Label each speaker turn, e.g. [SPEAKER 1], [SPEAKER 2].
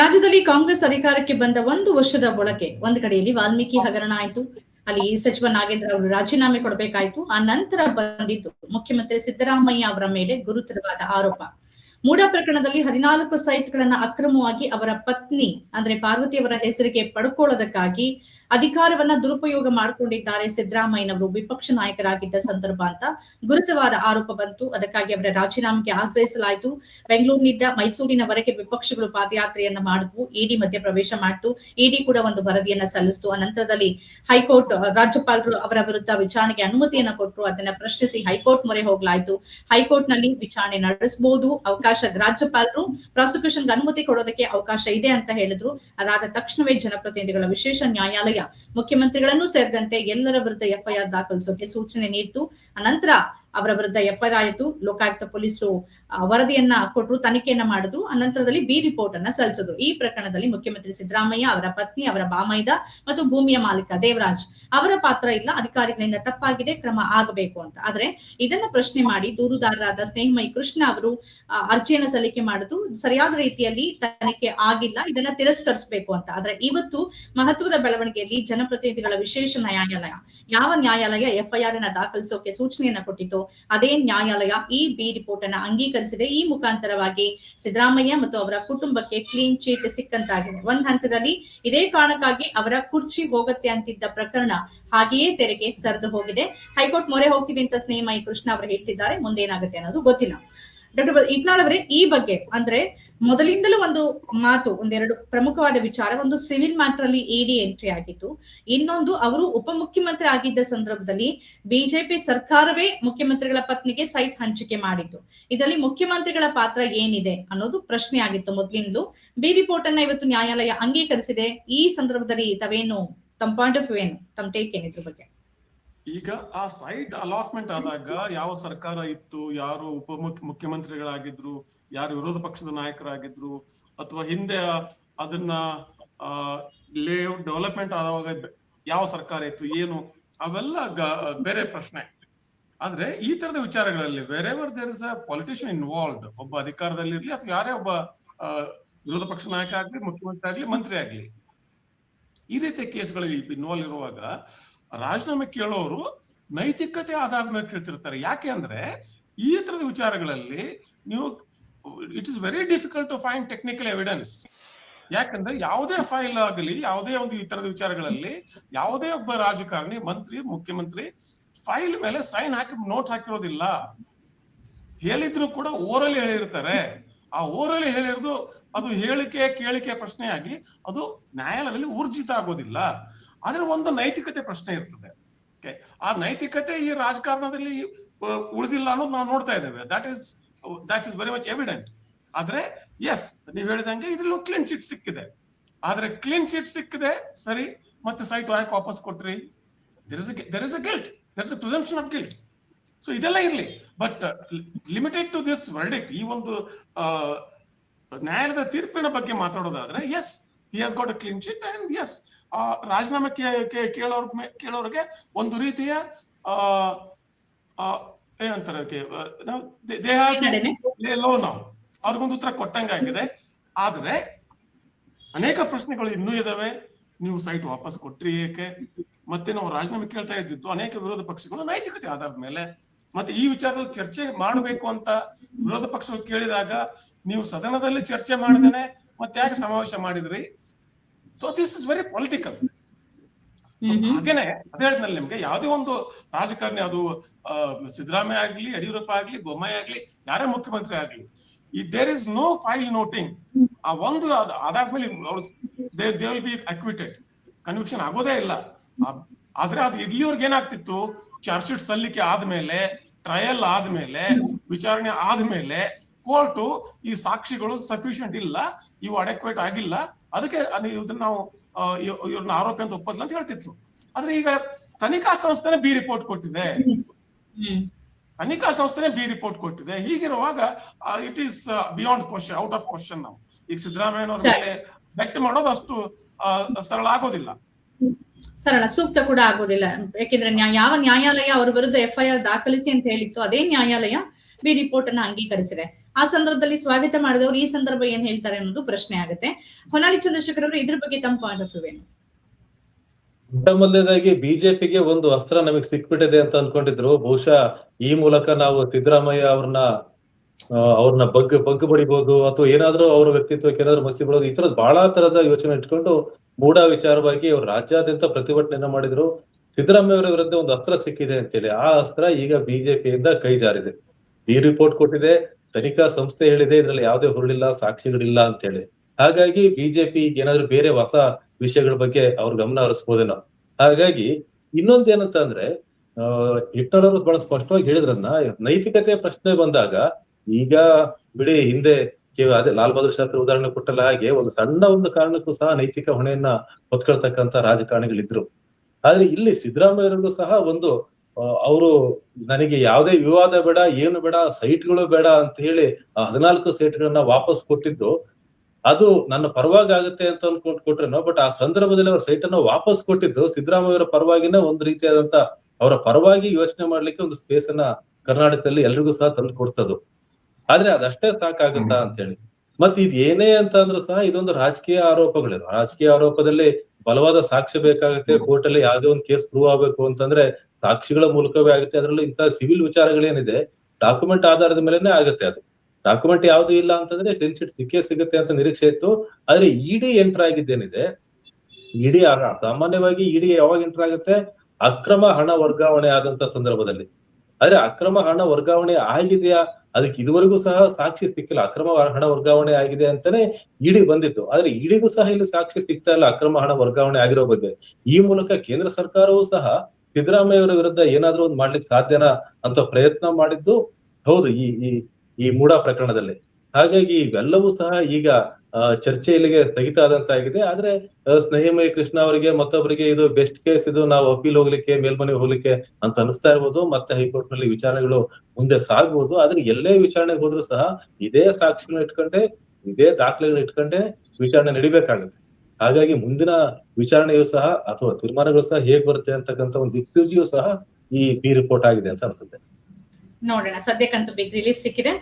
[SPEAKER 1] ರಾಜ್ಯದಲ್ಲಿ ಕಾಂಗ್ರೆಸ್ ಅಧಿಕಾರಕ್ಕೆ ಬಂದ ಒಂದು ವರ್ಷದ ಒಳಗೆ ಒಂದು ಕಡೆಯಲ್ಲಿ ವಾಲ್ಮೀಕಿ ಹಗರಣ ಆಯ್ತು. ಅಲ್ಲಿ ಸಚಿವ ನಾಗೇಂದ್ರ ಅವರು ರಾಜೀನಾಮೆ ಕೊಡಬೇಕಾಯ್ತು. ಆ ನಂತರ ಬಂದಿದ್ದು ಮುಖ್ಯಮಂತ್ರಿ ಸಿದ್ದರಾಮಯ್ಯ ಅವರ ಮೇಲೆ ಗುರುತರವಾದ ಆರೋಪ. ಮೂಡ ಪ್ರಕರಣದಲ್ಲಿ ಹದಿನಾಲ್ಕು ಸೈಟ್ಗಳನ್ನ ಅಕ್ರಮವಾಗಿ ಅವರ ಪತ್ನಿ, ಅಂದ್ರೆ ಪಾರ್ವತಿ ಅವರ ಹೆಸರಿಗೆ ಪಡ್ಕೊಳ್ಳೋದಕ್ಕಾಗಿ ಅಧಿಕಾರವನ್ನ ದುರುಪಯೋಗ ಮಾಡಿಕೊಂಡಿದ್ದಾರೆ ಸಿದ್ದರಾಮಯ್ಯನವರು. ವಿಪಕ್ಷ ನಾಯಕರಾಗಿದ್ದ ಸಂದರ್ಭ ಅಂತ ಗುರುತವಾದ ಆರೋಪ ಬಂತು. ಅದಕ್ಕಾಗಿ ಅವರ ರಾಜೀನಾಮೆಗೆ ಆಗ್ರಹಿಸಲಾಯಿತು. ಬೆಂಗಳೂರಿನಿಂದ ಮೈಸೂರಿನವರೆಗೆ ವಿಪಕ್ಷಗಳು ಪಾದಯಾತ್ರೆಯನ್ನ ಮಾಡಿದ್ವು. ಇಡಿ ಮಧ್ಯ ಪ್ರವೇಶ ಮಾಡಿತು. ಇಡಿ ಕೂಡ ಒಂದು ವರದಿಯನ್ನ ಸಲ್ಲಿಸಿತು. ಅನಂತರದಲ್ಲಿ ನಂತರದಲ್ಲಿ ಹೈಕೋರ್ಟ್, ರಾಜ್ಯಪಾಲರು ಅವರ ವಿರುದ್ಧ ವಿಚಾರಣೆಗೆ ಅನುಮತಿಯನ್ನ ಕೊಟ್ಟರು ಅದನ್ನ ಪ್ರಶ್ನಿಸಿ ಹೈಕೋರ್ಟ್ ಮೊರೆ ಹೋಗ್ಲಾಯ್ತು. ಹೈಕೋರ್ಟ್ನಲ್ಲಿ ವಿಚಾರಣೆ ನಡೆಸಬಹುದು ಅವಕಾಶ ರಾಜ್ಯಪಾಲರು ಪ್ರಾಸಿಕ್ಯೂಷನ್ ಅನುಮತಿ ಕೊಡೋದಕ್ಕೆ ಅವಕಾಶ ಇದೆ ಅಂತ ಹೇಳಿದ್ರು. ಅದಾದ ತಕ್ಷಣವೇ ಜನಪ್ರತಿನಿಧಿಗಳ ವಿಶೇಷ ನ್ಯಾಯಾಲಯ ಮುಖ್ಯಮಂತ್ರಿಗಳನ್ನು ಸೇರಿದಂತೆ ಎಲ್ಲರ ವಿರುದ್ಧ ಎಫ್ಐಆರ್ ದಾಖಲಿಸೋಕೆ ಸೂಚನೆ ನೀಡಿತು. ಅನಂತರ ಅವರ ವಿರುದ್ಧ ಎಫ್ಐಆರ್ ಆಯಿತು. ಲೋಕಾಯುಕ್ತ ಪೊಲೀಸರು ವರದಿಯನ್ನ ಕೊಟ್ಟರು ತನಿಖೆಯನ್ನ ಮಾಡಿದ್ರು. ಅನಂತರದಲ್ಲಿ ಬಿ ರಿಪೋರ್ಟ್ ಅನ್ನ ಸಲ್ಲಿಸಿದ್ರು. ಈ ಪ್ರಕರಣದಲ್ಲಿ ಮುಖ್ಯಮಂತ್ರಿ ಸಿದ್ದರಾಮಯ್ಯ, ಅವರ ಪತ್ನಿ, ಅವರ ಬಾಮೈದ ಮತ್ತು ಭೂಮಿಯ ಮಾಲೀಕ ದೇವರಾಜ್ ಅವರ ಪಾತ್ರ ಇಲ್ಲ. ಅಧಿಕಾರಿಗಳಿಂದ ತಪ್ಪಾಗಿದೆ, ಕ್ರಮ ಆಗಬೇಕು ಅಂತ. ಆದ್ರೆ ಇದನ್ನ ಪ್ರಶ್ನೆ ಮಾಡಿ ದೂರುದಾರರಾದ ಸ್ನೇಹಮಯಿ ಕೃಷ್ಣ ಅವರು ಅರ್ಜಿಯನ್ನ ಸಲ್ಲಿಕೆ ಮಾಡಿದ್ರು. ಸರಿಯಾದ ರೀತಿಯಲ್ಲಿ ತನಿಖೆ ಆಗಿಲ್ಲ. ಇದನ್ನ ತಿರಸ್ಕರಿಸಬೇಕು ಅಂತ. ಆದ್ರೆ ಇವತ್ತು ಮಹತ್ವದ ಬೆಳವಣಿಗೆಯಲ್ಲಿ ಜನಪ್ರತಿನಿಧಿಗಳ ವಿಶೇಷ ನ್ಯಾಯಾಲಯ, ಯಾವ ನ್ಯಾಯಾಲಯ ಎಫ್ಐಆರ್ ಅನ್ನ ದಾಖಲಿಸೋಕೆ ಸೂಚನೆಯನ್ನ ಕೊಟ್ಟಿತ್ತು ಅದೇ ನ್ಯಾಯಾಲಯ ಈ ಬಿ ರಿಪೋರ್ಟ್ ಅನ್ನ ಅಂಗೀಕರಿಸಿದೆ. ಈ ಮುಖಾಂತರವಾಗಿ ಸಿದ್ದರಾಮಯ್ಯ ಮತ್ತು ಅವರ ಕುಟುಂಬಕ್ಕೆ ಕ್ಲೀನ್ ಚೀಟ್ ಸಿಕ್ಕಂತಾಗಿದೆ. ಒಂದ್ ಹಂತದಲ್ಲಿ ಇದೇ ಕಾರಣಕ್ಕಾಗಿ ಅವರ ಕುರ್ಚಿ ಹೋಗತ್ತೆ ಅಂತಿದ್ದ ಪ್ರಕರಣ ಹಾಗೆಯೇ ತೆರೆಗೆ ಸರಿದು ಹೋಗಿದೆ. ಹೈಕೋರ್ಟ್ ಮೊರೆ ಹೋಗ್ತೀವಿ ಅಂತ ಸ್ನೇಹಮಯಿ ಕೃಷ್ಣ ಅವರು ಹೇಳ್ತಿದ್ದಾರೆ. ಮುಂದೇನಾಗುತ್ತೆ ಅನ್ನೋದು ಗೊತ್ತಿಲ್ಲ. ಡಾಕ್ಟರ್ ಇಟ್ನಾಳ್ ಅವರೇ, ಈ ಬಗ್ಗೆ ಅಂದ್ರೆ ಮೊದಲಿಂದಲೂ ಒಂದು ಮಾತು, ಒಂದೆರಡು ಪ್ರಮುಖವಾದ ವಿಚಾರ, ಒಂದು ಸಿವಿಲ್ ಮ್ಯಾಟರ್ ಅಲ್ಲಿ ಇಡಿ ಎಂಟ್ರಿ ಆಗಿತ್ತು. ಇನ್ನೊಂದು, ಅವರು ಉಪಮುಖ್ಯಮಂತ್ರಿ ಆಗಿದ್ದ ಸಂದರ್ಭದಲ್ಲಿ ಬಿಜೆಪಿ ಸರ್ಕಾರವೇ ಮುಖ್ಯಮಂತ್ರಿಗಳ ಪತ್ನಿಗೆ ಸೈಟ್ ಹಂಚಿಕೆ ಮಾಡಿತ್ತು. ಇದರಲ್ಲಿ ಮುಖ್ಯಮಂತ್ರಿಗಳ ಪಾತ್ರ ಏನಿದೆ ಅನ್ನೋದು ಪ್ರಶ್ನೆ ಆಗಿತ್ತು ಮೊದಲಿಂದಲೂ. ಬಿ ರಿಪೋರ್ಟ್ ಅನ್ನ ಇವತ್ತು ನ್ಯಾಯಾಲಯ ಅಂಗೀಕರಿಸಿದೆ. ಈ ಸಂದರ್ಭದಲ್ಲಿ ತಾವೇನು, ತಮ್ಮ ಪಾಯಿಂಟ್ ಆಫ್ ವ್ಯೂ ಏನು? ತಮ್ಮ ಟೇಕ್ ಏನಿದ್ರ ಬಗ್ಗೆ?
[SPEAKER 2] ಈಗ ಆ ಸೈಟ್ ಅಲಾಟ್ಮೆಂಟ್ ಆದಾಗ ಯಾವ ಸರ್ಕಾರ ಇತ್ತು, ಯಾರು ಉಪ ಮುಖ್ಯಮಂತ್ರಿಗಳಾಗಿದ್ರು, ಯಾರು ವಿರೋಧ ಪಕ್ಷದ ನಾಯಕರಾಗಿದ್ರು, ಅಥವಾ ಹಿಂದೆ ಅದನ್ನ ಲೇಔಟ್ ಡೆವಲಪ್ಮೆಂಟ್ ಆದಾಗ ಯಾವ ಸರ್ಕಾರ ಇತ್ತು, ಏನು, ಅವೆಲ್ಲ ಬೇರೆ ಪ್ರಶ್ನೆ. ಆದ್ರೆ ಈ ತರದ ವಿಚಾರಗಳಲ್ಲಿ wherever there is a politician involved ಒಬ್ಬ ಅಧಿಕಾರದಲ್ಲಿ ಇರ್ಲಿ ಅಥವಾ ಯಾರೇ ಒಬ್ಬ ವಿರೋಧ ಪಕ್ಷ ನಾಯಕ ಆಗ್ಲಿ, ಮುಖ್ಯಮಂತ್ರಿ ಆಗ್ಲಿ, ಮಂತ್ರಿ ಆಗ್ಲಿ, ಈ ರೀತಿಯ ಕೇಸ್ಗಳಲ್ಲಿ ಇನ್ವಾಲ್ವ್ ಇರುವಾಗ ರಾಜೀನಾಮೆ ಕೇಳೋರು ನೈತಿಕತೆ ಆಧಾರದ ಮೇಲೆ ಕೇಳ್ತಿರ್ತಾರೆ. ಯಾಕೆ ಅಂದ್ರೆ ಈ ತರದ ವಿಚಾರಗಳಲ್ಲಿ ನೀವು it is very difficult to find technical evidence ಯಾಕಂದ್ರೆ ಯಾವುದೇ ಫೈಲ್ ಆಗಲಿ, ಯಾವುದೇ ಒಂದು ಈ ತರದ ವಿಚಾರಗಳಲ್ಲಿ ಯಾವುದೇ ಒಬ್ಬ ರಾಜಕಾರಣಿ, ಮಂತ್ರಿ, ಮುಖ್ಯಮಂತ್ರಿ ಫೈಲ್ ಮೇಲೆ ಸೈನ್ ಹಾಕಿ ನೋಟ್ ಹಾಕಿರೋದಿಲ್ಲ. ಹೇಳಿದ್ರು ಕೂಡ ಓರಲ್ಲಿ ಹೇಳಿರ್ತಾರೆ. ಆ ಓರಲ್ಲಿ ಹೇಳಿರೋದು ಅದು ಹೇಳಿಕೆ, ಕೇಳಿಕೆ ಪ್ರಶ್ನೆಯಾಗಿ ಅದು ನ್ಯಾಯಾಲಯದಲ್ಲಿ ಊರ್ಜಿತ ಆಗೋದಿಲ್ಲ. ಆದ್ರೆ ಒಂದು ನೈತಿಕತೆ ಪ್ರಶ್ನೆ ಇರ್ತದೆ? ಆ ನೈತಿಕತೆ ಈ ರಾಜಕಾರಣದಲ್ಲಿ ಉಳಿದಿಲ್ಲ ಅನ್ನೋದು ನಾವು ನೋಡ್ತಾ ಇದ್ದೇವೆ. That is that is very much evident ಆದ್ರೆ ಎಸ್ ನೀವ್ ಹೇಳಿದಂಗೆ ಇದ್ರಲ್ಲೂ ಕ್ಲೀನ್ ಚಿಟ್ ಸಿಕ್ಕಿದೆ. ಆದ್ರೆ ಕ್ಲೀನ್ ಚಿಟ್ ಸಿಕ್ಕಿದೆ, ಸರಿ, ಮತ್ತೆ ಸೈಟ್ ಯಾಕೆ ವಾಪಸ್ ಕೊಟ್ರಿ. There is a guilt there is a presumption of guilt so ಇದೆಲ್ಲ ಇರಲಿ. But limited to this verdict ಈ ಒಂದು ನ್ಯಾಯಾಲಯದ ತೀರ್ಪಿನ ಬಗ್ಗೆ ಮಾತಾಡೋದಾದ್ರೆ yes he has got a clean chit and yes ರಾಜೀನಾಮೆ ಕೇಳೋರ್ ಕೇಳೋರಿಗೆ ಒಂದು ರೀತಿಯ ಏನಂತಾರೆ ಅದಕ್ಕೆ ನಾವು ದೇಹ? ಲೋ ನಾವು ಅವ್ರಿಗೊಂದು ಉತ್ತರ ಕೊಟ್ಟಂಗಾಗಿದೆ. ಆದ್ರೆ ಅನೇಕ ಪ್ರಶ್ನೆಗಳು ಇನ್ನೂ ಇದಾವೆ. ನೀವು ಸೈಟ್ ವಾಪಸ್ ಕೊಟ್ರಿ ಏಕೆ? ಮತ್ತೆ ನಾವು ರಾಜೀನಾಮೆ ಕೇಳ್ತಾ ಇದ್ದಿದ್ದು ಅನೇಕ ವಿರೋಧ ಪಕ್ಷಗಳು ನೈತಿಕತೆ ಆಧಾರದ ಮೇಲೆ. ಮತ್ತೆ ಈ ವಿಚಾರದಲ್ಲಿ ಚರ್ಚೆ ಮಾಡಬೇಕು ಅಂತ ವಿರೋಧ ಪಕ್ಷಗಳು ಕೇಳಿದಾಗ ನೀವು ಸದನದಲ್ಲಿ ಚರ್ಚೆ ಮಾಡಿದೇನೆ ಮತ್ತೆ ಯಾಕೆ ಸಮಾವೇಶ ಮಾಡಿದ್ರಿ? So this is very political ಹಾಗೇನೆ ಅದೇ ಹೇಳಿದ್ನಲ್ಲ ನಿಮ್ಗೆ ಯಾವುದೇ ಒಂದು ರಾಜಕಾರಣಿ ಅದು ಸಿದ್ದರಾಮಯ್ಯ ಆಗ್ಲಿ ಯಡಿಯೂರಪ್ಪ ಆಗ್ಲಿ ಬೊಮ್ಮಾಯಿ ಆಗ್ಲಿ ಯಾರೇ ಮುಖ್ಯಮಂತ್ರಿ ಆಗ್ಲಿ ಈ there is no file noting ಆ ಒಂದು ಅದಾದ ಅದಾದ್ಮೇಲೆ they will be acquitted conviction ಆಗೋದೇ ಇಲ್ಲ. ಆದ್ರೆ ಅದು ಇಲ್ಲಿವರೆಗೆ ಏನಾಗ್ತಿತ್ತು? ಚಾರ್ಜ್ ಶೀಟ್ ಸಲ್ಲಿಕೆ ಆದ್ಮೇಲೆ ಟ್ರಯಲ್ ಆದ್ಮೇಲೆ ವಿಚಾರಣೆ ಆದ್ಮೇಲೆ ಕೋರ್ಟು ಈ ಸಾಕ್ಷಿಗಳು ಸಫಿಶಿಯಂಟ್ ಇಲ್ಲ ಇವು ಅಡೆಕ್ವೇಟ್ ಆಗಿಲ್ಲ. ಅದಕ್ಕೆ ಇದನ್ನ ನಾವು ಇವ್ರನ್ನ ಆರೋಪಿ ಅಂತ ಒಪ್ಪೋದಿಲ್ಲ ಅಂತ ಹೇಳ್ತಿತ್ತು ಆದ್ರೆ ಈಗ ತನಿಖಾ ಸಂಸ್ಥೆನೇ ಬಿ ರಿಪೋರ್ಟ್ ಕೊಟ್ಟಿದೆ. ತನಿಖಾ ಸಂಸ್ಥೆನೆ ಬಿ ರಿಪೋರ್ಟ್ ಕೊಟ್ಟಿದೆ. ಹೀಗಿರುವಾಗ it is beyond question out of question ನಾವು. ಈಗ ಸಿದ್ದರಾಮಯ್ಯನವ್ರ. ಮೇಲೆ ಬೆಟ್ ಮಾಡೋದು ಅಷ್ಟು ಸರಳ ಆಗೋದಿಲ್ಲ.
[SPEAKER 1] ಸರಳ ಸೂಕ್ತ ಕೂಡ ಆಗೋದಿಲ್ಲ. ಯಾಕೆಂದ್ರೆ ಯಾವ ನ್ಯಾಯಾಲಯ ಅವರ ವಿರುದ್ಧ ಎಫ್ಐಆರ್ ದಾಖಲಿಸಿ ಅಂತ ಹೇಳಿತ್ತು ಅದೇ ನ್ಯಾಯಾಲಯ ಬಿ ರಿಪೋರ್ಟ್ ಅನ್ನ ಅಂಗೀಕರಿಸಿದೆ. ಆ ಸಂದರ್ಭದಲ್ಲಿ ಸ್ವಾಗತ ಮಾಡಿದವರು ಈ ಸಂದರ್ಭ ಏನ್ ಹೇಳ್ತಾರೆ ಅನ್ನೋದು ಪ್ರಶ್ನೆ ಆಗುತ್ತೆ. ಹೊನ್ನಾಳಿ ಚಂದ್ರಶೇಖರ್ ಅವರು ಇದ್ರ ಬಗ್ಗೆ ತಮ್ಮ ಪಾಯಿಂಟ್ ಆಫ್ ವ್ಯೂ ಏನು?
[SPEAKER 3] ಮೊದಲನೇದಾಗಿ ಬಿಜೆಪಿಗೆ ಒಂದು ಅಸ್ತ್ರ ನಮಗೆ ಸಿಕ್ಬಿಟ್ಟಿದೆ ಅಂತ ಅನ್ಕೊಂಡಿದ್ರು. ಬಹುಶಃ ಈ ಮೂಲಕ ನಾವು ಸಿದ್ದರಾಮಯ್ಯ ಅವ್ರನ್ನ ಅವ್ರನ್ನ ಬಗ್ ಬಗ್ ಬಡಿಬಹುದು ಅಥವಾ ಏನಾದ್ರೂ ಅವ್ರ ವ್ಯಕ್ತಿತ್ವಕ್ಕೆ ಏನಾದ್ರು ಮಸಿ ಬಿಡೋದು, ಈ ತರದ್ ಬಹಳ ತರದ ಯೋಚನೆ ಇಟ್ಕೊಂಡು ಮೂಢ ವಿಚಾರವಾಗಿ ಅವ್ರು ರಾಜ್ಯಾದ್ಯಂತ ಪ್ರತಿಭಟನೆಯನ್ನ ಮಾಡಿದ್ರು. ಸಿದ್ದರಾಮಯ್ಯ ಅವರ ವಿರುದ್ಧ ಒಂದು ಅಸ್ತ್ರ ಸಿಕ್ಕಿದೆ ಅಂತೇಳಿ. ಆ ಅಸ್ತ್ರ ಈಗ ಬಿಜೆಪಿಯಿಂದ ಕೈ ಜಾರಿದೆ ಈ ರಿಪೋರ್ಟ್ ಕೊಟ್ಟಿದೆ. ತನಿಖಾ ಸಂಸ್ಥೆ ಹೇಳಿದೆ, ಇದರಲ್ಲಿ ಯಾವುದೇ ಹುರುಳಿಲ್ಲ, ಸಾಕ್ಷಿಗಳಿಲ್ಲ ಅಂತ ಹೇಳಿ ಹಾಗಾಗಿ ಬಿಜೆಪಿ ಏನಾದ್ರು ಬೇರೆ ಹೊಸ ವಿಷಯಗಳ ಬಗ್ಗೆ ಅವ್ರ ಗಮನ ಹರಿಸ್ಬೋದೇನೋ. ಹಾಗಾಗಿ ಇನ್ನೊಂದ್ ಏನಂತ ಅಂದ್ರೆ ಅವರು ಬಹಳ ಸ್ಪಷ್ಟವಾಗಿ ಹೇಳಿದ್ರನ್ನ ನೈತಿಕತೆ ಪ್ರಶ್ನೆ ಬಂದಾಗ, ಈಗ ಬಿಡಿ ಹಿಂದೆ ಅದೇ ಲಾಲ್ ಬಹದ್ದೂರ್ ಶಾಸ್ತ್ರಿ ಉದಾಹರಣೆ ಕೊಟ್ಟಲ್ಲ ಹಾಗೆ, ಒಂದು ಸಣ್ಣ ಒಂದು ಕಾರಣಕ್ಕೂ ಸಹ ನೈತಿಕ ಹೊಣೆಯನ್ನ ಹೊತ್ಕೊಳ್ತಕ್ಕಂತ ರಾಜಕಾರಣಿಗಳಿದ್ರು. ಆದ್ರೆ ಇಲ್ಲಿ ಸಿದ್ದರಾಮಯ್ಯರಿಗೂ ಸಹ ಒಂದು ಅವರು ನನಗೆ ಯಾವುದೇ ವಿವಾದ ಬೇಡ ಏನು ಬೇಡ ಸೈಟ್ಗಳು ಬೇಡ ಅಂತ ಹೇಳಿ ಹದಿನಾಲ್ಕು ಸೈಟ್ಗಳನ್ನ ವಾಪಸ್ ಕೊಟ್ಟಿದ್ದು ಅದು ನನ್ನ ಪರವಾಗಿ ಆಗುತ್ತೆ ಅಂತ ಅನ್ಕೊಂಡ್ ಕೊಟ್ರೇನೋ ಬಟ್ ಆ ಸಂದರ್ಭದಲ್ಲಿ ಅವ್ರ ಸೈಟ್ ಅನ್ನ ವಾಪಸ್ ಕೊಟ್ಟಿದ್ದು ಸಿದ್ದರಾಮಯ್ಯ ಅವರ ಪರವಾಗಿನ ಒಂದು ರೀತಿಯಾದಂತ ಅವರ ಪರವಾಗಿ ಯೋಚನೆ ಮಾಡ್ಲಿಕ್ಕೆ ಒಂದು ಸ್ಪೇಸ್ ಅನ್ನ ಕರ್ನಾಟಕದಲ್ಲಿ ಎಲ್ರಿಗೂ ಸಹ ತಂದು ಕೊಡ್ತದು ಆದ್ರೆ ಅದಷ್ಟೇ ಸಾಕಾಗುತ್ತಾ ಅಂತ ಹೇಳಿ. ಮತ್ತೆ ಇದ್ ಏನೇ ಅಂತ ಅಂದ್ರೂ ಸಹ ಇದೊಂದು ರಾಜಕೀಯ ಆರೋಪಗಳಿದೆ. ರಾಜಕೀಯ ಆರೋಪದಲ್ಲಿ ಬಲವಾದ ಸಾಕ್ಷ್ಯ ಬೇಕಾಗುತ್ತೆ ಕೋರ್ಟ್ ಅಲ್ಲಿ ಯಾವುದೇ ಒಂದು ಕೇಸ್ ಪ್ರೂವ್ ಆಗ್ಬೇಕು ಅಂತಂದ್ರೆ ಸಾಕ್ಷಿಗಳ ಮೂಲಕವೇ ಆಗುತ್ತೆ. ಅದರಲ್ಲಿ ಇಂತಹ ಸಿವಿಲ್ ವಿಚಾರಗಳೇನಿದೆ ಡಾಕ್ಯುಮೆಂಟ್ ಆಧಾರದ ಮೇಲೆನೆ ಆಗುತ್ತೆ ಅದು. ಡಾಕ್ಯುಮೆಂಟ್ ಯಾವ್ದು ಇಲ್ಲ ಅಂತಂದ್ರೆ ಕ್ಲೀನ್ ಶೀಟ್ ಸಿಕ್ಕೇ ಸಿಗುತ್ತೆ ಅಂತ ನಿರೀಕ್ಷೆ ಇತ್ತು. ಆದ್ರೆ ಇಡಿ ಎಂಟರ್ ಆಗಿದ್ದೇನಿದೆ. ಇಡಿ ಸಾಮಾನ್ಯವಾಗಿ ಇಡಿ ಯಾವಾಗ ಎಂಟರ್ ಆಗುತ್ತೆ? ಅಕ್ರಮ ಹಣ ವರ್ಗಾವಣೆ ಆದಂತ ಸಂದರ್ಭದಲ್ಲಿ. ಆದ್ರೆ ಅಕ್ರಮ ಹಣ ವರ್ಗಾವಣೆ ಆಗಿದೆಯಾ? ಅದಕ್ಕೆ ಇದುವರೆಗೂ ಸಹ ಸಾಕ್ಷಿ ಸಿಕ್ಕಿಲ್ಲ. ಅಕ್ರಮ ಹಣ ವರ್ಗಾವಣೆ ಆಗಿದೆ ಅಂತಾನೆ ಇಡಿ ಬಂದಿತ್ತು. ಆದ್ರೆ ಇಡಿಗೂ ಸಹ ಇಲ್ಲಿ ಸಾಕ್ಷಿ ಸಿಗ್ತಾ ಇಲ್ಲ ಅಕ್ರಮ ಹಣ ವರ್ಗಾವಣೆ ಆಗಿರೋ ಬಗ್ಗೆ. ಈ ಮೂಲಕ ಕೇಂದ್ರ ಸರ್ಕಾರವೂ ಸಹ ಸಿದ್ದರಾಮಯ್ಯ ಅವರ ವಿರುದ್ಧ ಏನಾದ್ರೂ ಒಂದು ಮಾಡ್ಲಿಕ್ಕೆ ಸಾಧ್ಯನಾ ಅಂತ ಪ್ರಯತ್ನ ಮಾಡಿದ್ದು? ಹೌದು ಈ ಈ ಮೂಡ ಪ್ರಕರಣದಲ್ಲಿ. ಹಾಗಾಗಿ ಇವೆಲ್ಲವೂ ಸಹ ಈಗ ಚರ್ಚೆ ಇಲ್ಲಿಗೆ ಸ್ಥಗಿತ ಆದಂತಾಗಿದೆ ಆದ್ರೆ ಸ್ನೇಹಿಮಯ ಕೃಷ್ಣ ಅವರಿಗೆ ಮತ್ತೊಬ್ಬರಿಗೆ ಇದು ಬೆಸ್ಟ್ ಕೇಸ್ ಇದು ನಾವು ಅಪೀಲ್ ಹೋಗ್ಲಿಕ್ಕೆ ಮೇಲ್ಮನೆ ಹೋಗ್ಲಿಕ್ಕೆ ಅಂತ ಅನಿಸ್ತಾ ಇರ್ಬೋದು. ಮತ್ತೆ ಹೈಕೋರ್ಟ್ನಲ್ಲಿ ವಿಚಾರಣೆಗಳು ಮುಂದೆ ಸಾಗ್ಬೋದು. ಆದ್ರೆ ಎಲ್ಲೇ ವಿಚಾರಣೆಗೆ ಹೋದ್ರು ಸಹ ಇದೇ ಸಾಕ್ಷಿಗಳನ್ನ ಇಟ್ಕೊಂಡೆ, ಇದೇ ದಾಖಲೆಗಳನ್ನ ಇಟ್ಕೊಂಡೆ ವಿಚಾರಣೆ ನಡಿಬೇಕಾಗುತ್ತೆ. ಹಾಗಾಗಿ ಮುಂದಿನ ವಿಚಾರಣೆಯು ಸಹ ಅಥವಾ ತೀರ್ಮಾನಗಳು ಸಹ ಹೇಗ್ ಬರುತ್ತೆ ಅಂತಕ್ಕಂಥ ಒಂದು ದಿಕ್ಸೂಚಿಯೂ ಸಹ ಈ ಪಿ ರಿಪೋರ್ಟ್ ಆಗಿದೆ ಅಂತ ಅನ್ಸುತ್ತೆ.
[SPEAKER 1] ನೋಡೋಣ. ಸದ್ಯಕ್ಕಂತೂ ಬಿಗ್ ರಿಲೀಫ್ ಸಿಕ್ಕಿದೆ.